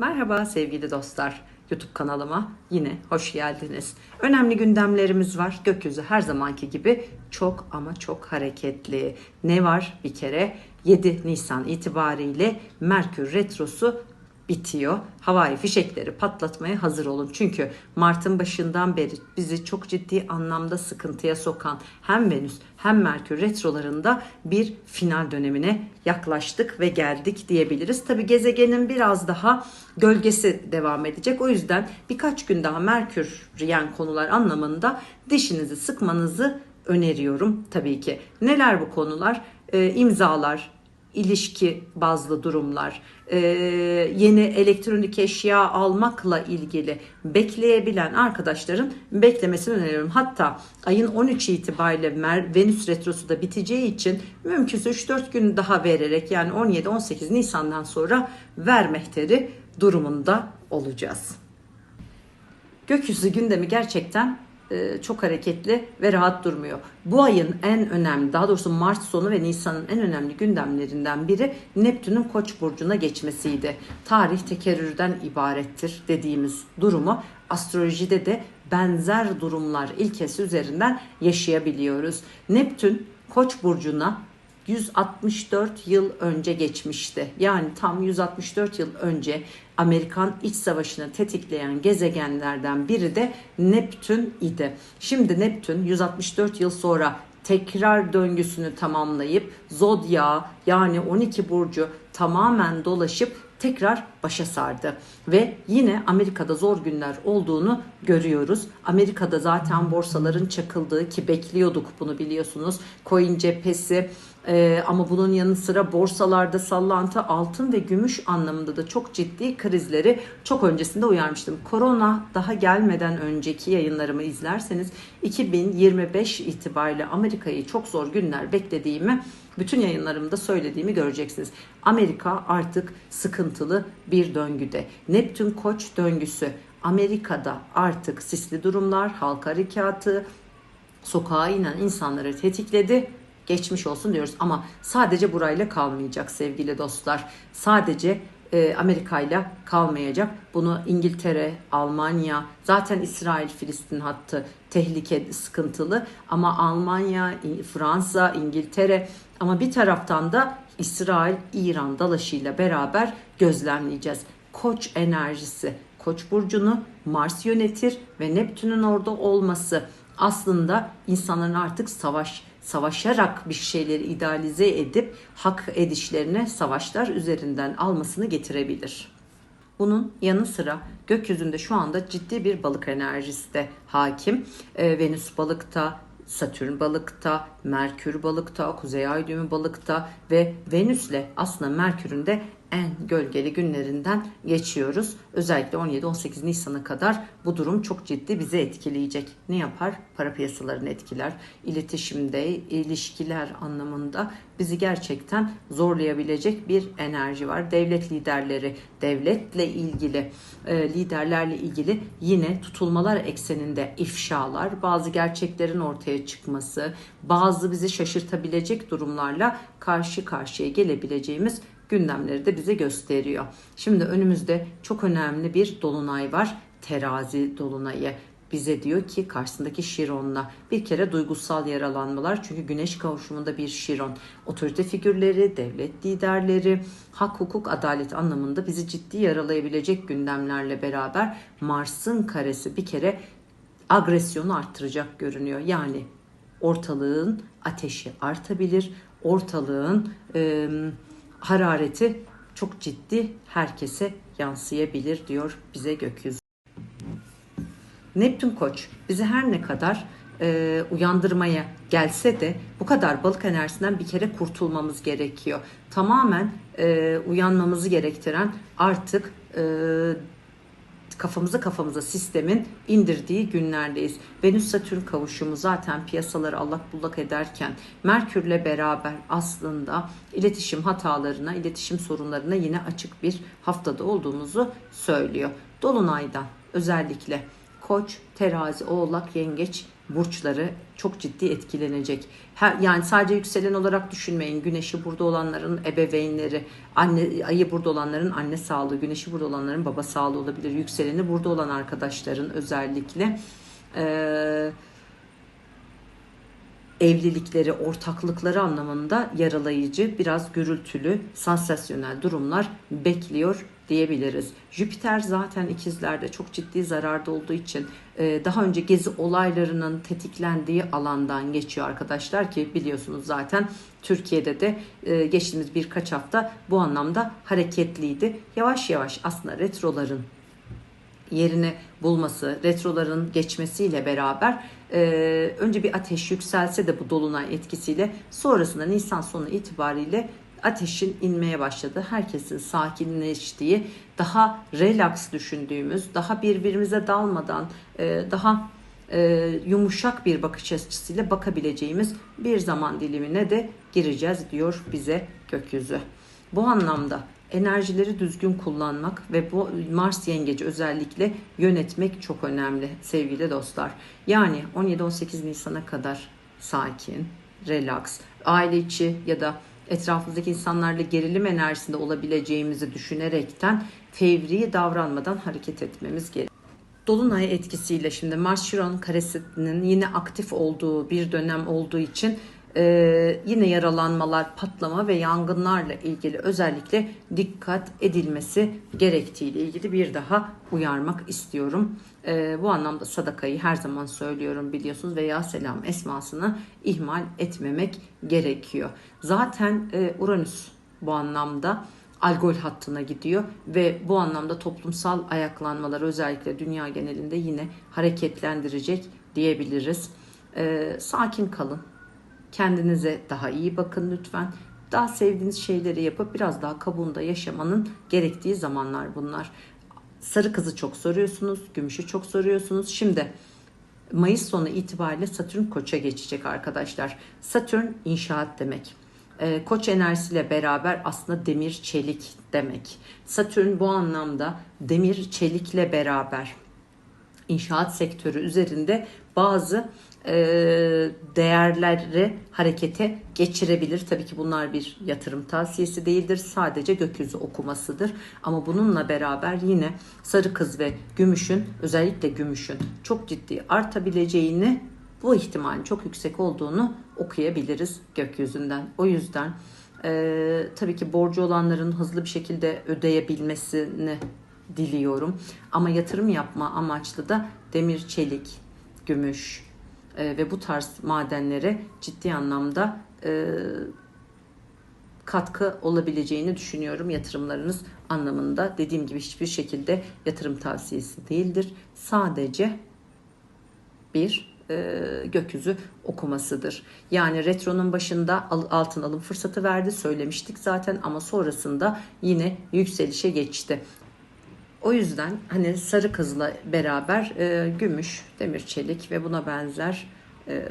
Merhaba sevgili dostlar. YouTube kanalıma yine hoş geldiniz. Önemli gündemlerimiz var. Gökyüzü her zamanki gibi çok ama çok hareketli. Ne var? Bir kere 7 Nisan itibariyle Merkür Retrosu bitiyor. Havai fişekleri patlatmaya hazır olun. Çünkü Mart'ın başından beri bizi çok ciddi anlamda sıkıntıya sokan hem Venüs hem Merkür retrolarında bir final dönemine yaklaştık ve geldik diyebiliriz. Tabi gezegenin biraz daha gölgesi devam edecek. O yüzden birkaç gün daha Merkür riyen konular anlamında dişinizi sıkmanızı öneriyorum tabii ki. Neler bu konular? Ee, imzalar, ilişki bazlı durumlar, e, yeni elektronik eşya almakla ilgili bekleyebilen arkadaşların beklemesini öneriyorum. Hatta ayın 13 itibariyle Mer- Venüs retrosu da biteceği için mümkünse 3-4 gün daha vererek yani 17-18 Nisan'dan sonra vermehteri durumunda olacağız. Gökyüzü gündemi gerçekten çok hareketli ve rahat durmuyor. Bu ayın en önemli, daha doğrusu Mart sonu ve Nisan'ın en önemli gündemlerinden biri Neptün'ün Koç burcuna geçmesiydi. Tarih tekerrürden ibarettir dediğimiz durumu astrolojide de benzer durumlar ilkesi üzerinden yaşayabiliyoruz. Neptün Koç burcuna 164 yıl önce geçmişti. Yani tam 164 yıl önce Amerikan İç Savaşı'nı tetikleyen gezegenlerden biri de Neptün idi. Şimdi Neptün 164 yıl sonra tekrar döngüsünü tamamlayıp zodya yani 12 burcu tamamen dolaşıp tekrar başa sardı ve yine Amerika'da zor günler olduğunu görüyoruz. Amerika'da zaten borsaların çakıldığı ki bekliyorduk bunu biliyorsunuz. Coin cephesi ee, ama bunun yanı sıra borsalarda sallantı altın ve gümüş anlamında da çok ciddi krizleri çok öncesinde uyarmıştım. Korona daha gelmeden önceki yayınlarımı izlerseniz 2025 itibariyle Amerika'yı çok zor günler beklediğimi bütün yayınlarımda söylediğimi göreceksiniz. Amerika artık sıkıntılı bir döngüde. Neptün Koç döngüsü Amerika'da artık sisli durumlar, halk harekatı, sokağa inen insanları tetikledi geçmiş olsun diyoruz. Ama sadece burayla kalmayacak sevgili dostlar. Sadece e, Amerika ile kalmayacak. Bunu İngiltere, Almanya, zaten İsrail, Filistin hattı tehlike sıkıntılı. Ama Almanya, Fransa, İngiltere ama bir taraftan da İsrail, İran dalaşıyla beraber gözlemleyeceğiz. Koç enerjisi, Koç burcunu Mars yönetir ve Neptün'ün orada olması aslında insanların artık savaş savaşarak bir şeyleri idealize edip hak edişlerine savaşlar üzerinden almasını getirebilir. Bunun yanı sıra gökyüzünde şu anda ciddi bir balık enerjisi de hakim. Ee, Venüs balıkta, Satürn balıkta, Merkür balıkta, Kuzey Ay balıkta ve Venüs'le aslında Merkür'ün de en gölgeli günlerinden geçiyoruz. Özellikle 17-18 Nisan'a kadar bu durum çok ciddi bizi etkileyecek. Ne yapar? Para piyasalarını etkiler. İletişimde, ilişkiler anlamında bizi gerçekten zorlayabilecek bir enerji var. Devlet liderleri, devletle ilgili, e, liderlerle ilgili yine tutulmalar ekseninde ifşalar, bazı gerçeklerin ortaya çıkması, bazı bizi şaşırtabilecek durumlarla karşı karşıya gelebileceğimiz gündemleri de bize gösteriyor. Şimdi önümüzde çok önemli bir dolunay var. Terazi dolunayı bize diyor ki karşısındaki Şiron'la bir kere duygusal yaralanmalar çünkü güneş kavuşumunda bir Şiron otorite figürleri, devlet liderleri, hak hukuk adalet anlamında bizi ciddi yaralayabilecek gündemlerle beraber Mars'ın karesi bir kere agresyonu arttıracak görünüyor. Yani ortalığın ateşi artabilir, ortalığın e, harareti çok ciddi herkese yansıyabilir diyor bize gökyüzü. Neptün Koç bizi her ne kadar e, uyandırmaya gelse de bu kadar balık enerjisinden bir kere kurtulmamız gerekiyor. Tamamen e, uyanmamızı gerektiren artık e, kafamıza kafamıza sistemin indirdiği günlerdeyiz. Venüs Satürn kavuşumu zaten piyasaları allak bullak ederken Merkürle beraber aslında iletişim hatalarına, iletişim sorunlarına yine açık bir haftada olduğumuzu söylüyor. Dolunaydan özellikle Koç, terazi, oğlak, yengeç burçları çok ciddi etkilenecek. Yani sadece yükselen olarak düşünmeyin. Güneşi burada olanların ebeveynleri, anne ayı burada olanların anne sağlığı, güneşi burada olanların baba sağlığı olabilir. Yükseleni burada olan arkadaşların özellikle eee evlilikleri, ortaklıkları anlamında yaralayıcı, biraz gürültülü, sansasyonel durumlar bekliyor diyebiliriz. Jüpiter zaten ikizlerde çok ciddi zararda olduğu için e, daha önce gezi olaylarının tetiklendiği alandan geçiyor arkadaşlar ki biliyorsunuz zaten Türkiye'de de e, geçtiğimiz birkaç hafta bu anlamda hareketliydi. Yavaş yavaş aslında retroların yerini bulması, retroların geçmesiyle beraber e, önce bir ateş yükselse de bu dolunay etkisiyle sonrasında Nisan sonu itibariyle ateşin inmeye başladı. Herkesin sakinleştiği, daha relax düşündüğümüz, daha birbirimize dalmadan, e, daha e, yumuşak bir bakış açısıyla bakabileceğimiz bir zaman dilimine de gireceğiz diyor bize gökyüzü. Bu anlamda enerjileri düzgün kullanmak ve bu Mars yengeci özellikle yönetmek çok önemli sevgili dostlar. Yani 17-18 Nisan'a kadar sakin, relax, aile içi ya da etrafımızdaki insanlarla gerilim enerjisinde olabileceğimizi düşünerekten fevri davranmadan hareket etmemiz gerekiyor. Dolunay etkisiyle şimdi Mars Chiron karesinin yine aktif olduğu bir dönem olduğu için ee, yine yaralanmalar, patlama ve yangınlarla ilgili özellikle dikkat edilmesi gerektiğiyle ilgili bir daha uyarmak istiyorum. Ee, bu anlamda sadakayı her zaman söylüyorum biliyorsunuz veya selam esmasını ihmal etmemek gerekiyor. Zaten e, Uranüs bu anlamda algol hattına gidiyor ve bu anlamda toplumsal ayaklanmalar özellikle dünya genelinde yine hareketlendirecek diyebiliriz. Ee, sakin kalın Kendinize daha iyi bakın lütfen. Daha sevdiğiniz şeyleri yapıp biraz daha kabuğunda yaşamanın gerektiği zamanlar bunlar. Sarı kızı çok soruyorsunuz, gümüşü çok soruyorsunuz. Şimdi Mayıs sonu itibariyle Satürn Koç'a geçecek arkadaşlar. Satürn inşaat demek. Ee, Koç enerjisiyle beraber aslında demir çelik demek. Satürn bu anlamda demir çelikle beraber inşaat sektörü üzerinde bazı e, değerleri harekete geçirebilir. Tabii ki bunlar bir yatırım tavsiyesi değildir. Sadece gökyüzü okumasıdır. Ama bununla beraber yine sarı kız ve gümüşün özellikle gümüşün çok ciddi artabileceğini bu ihtimalin çok yüksek olduğunu okuyabiliriz gökyüzünden. O yüzden e, tabii ki borcu olanların hızlı bir şekilde ödeyebilmesini diliyorum. Ama yatırım yapma amaçlı da demir, çelik, gümüş e, ve bu tarz madenlere ciddi anlamda e, katkı olabileceğini düşünüyorum yatırımlarınız anlamında. Dediğim gibi hiçbir şekilde yatırım tavsiyesi değildir. Sadece bir e, gökyüzü okumasıdır. Yani retronun başında altın alım fırsatı verdi söylemiştik zaten ama sonrasında yine yükselişe geçti. O yüzden hani sarı kızla beraber e, gümüş, demir çelik ve buna benzer e,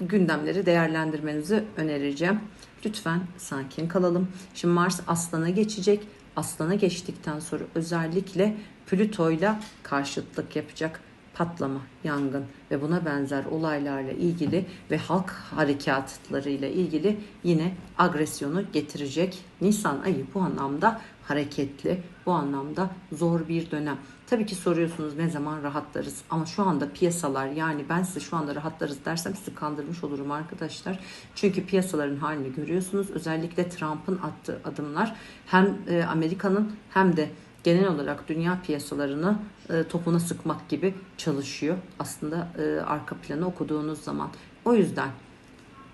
gündemleri değerlendirmenizi önereceğim. Lütfen sakin kalalım. Şimdi Mars Aslan'a geçecek. Aslan'a geçtikten sonra özellikle Plüto'yla karşıtlık yapacak patlama, yangın ve buna benzer olaylarla ilgili ve halk harekatlarıyla ilgili yine agresyonu getirecek. Nisan ayı bu anlamda hareketli, bu anlamda zor bir dönem. Tabii ki soruyorsunuz ne zaman rahatlarız ama şu anda piyasalar yani ben size şu anda rahatlarız dersem sizi kandırmış olurum arkadaşlar. Çünkü piyasaların halini görüyorsunuz. Özellikle Trump'ın attığı adımlar hem e, Amerika'nın hem de genel olarak dünya piyasalarını e, topuna sıkmak gibi çalışıyor. Aslında e, arka planı okuduğunuz zaman. O yüzden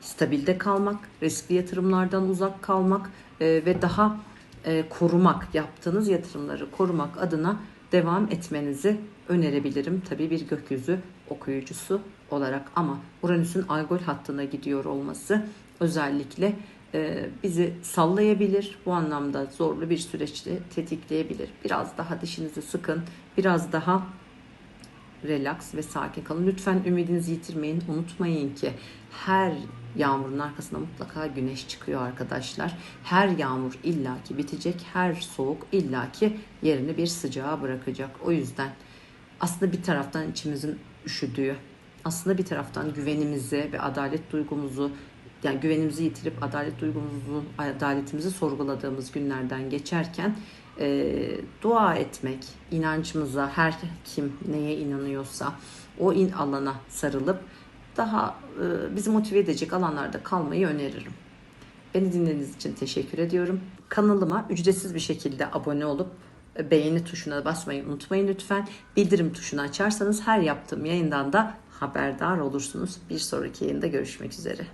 stabilde kalmak, riskli yatırımlardan uzak kalmak ve daha e, korumak, yaptığınız yatırımları korumak adına devam etmenizi önerebilirim. Tabii bir gökyüzü okuyucusu olarak ama Uranüs'ün Algol hattına gidiyor olması özellikle e, bizi sallayabilir. Bu anlamda zorlu bir süreçte tetikleyebilir. Biraz daha dişinizi sıkın, biraz daha relax ve sakin kalın. Lütfen ümidinizi yitirmeyin. Unutmayın ki her yağmurun arkasında mutlaka güneş çıkıyor arkadaşlar. Her yağmur illaki bitecek. Her soğuk illaki yerini bir sıcağa bırakacak. O yüzden aslında bir taraftan içimizin üşüdüğü, aslında bir taraftan güvenimizi ve adalet duygumuzu yani güvenimizi yitirip adalet duygumuzu, adaletimizi sorguladığımız günlerden geçerken e, dua etmek, inancımıza her kim neye inanıyorsa o in alana sarılıp daha e, bizi motive edecek alanlarda kalmayı öneririm. Beni dinlediğiniz için teşekkür ediyorum. Kanalıma ücretsiz bir şekilde abone olup e, beğeni tuşuna basmayı unutmayın lütfen. Bildirim tuşunu açarsanız her yaptığım yayından da haberdar olursunuz. Bir sonraki yayında görüşmek üzere.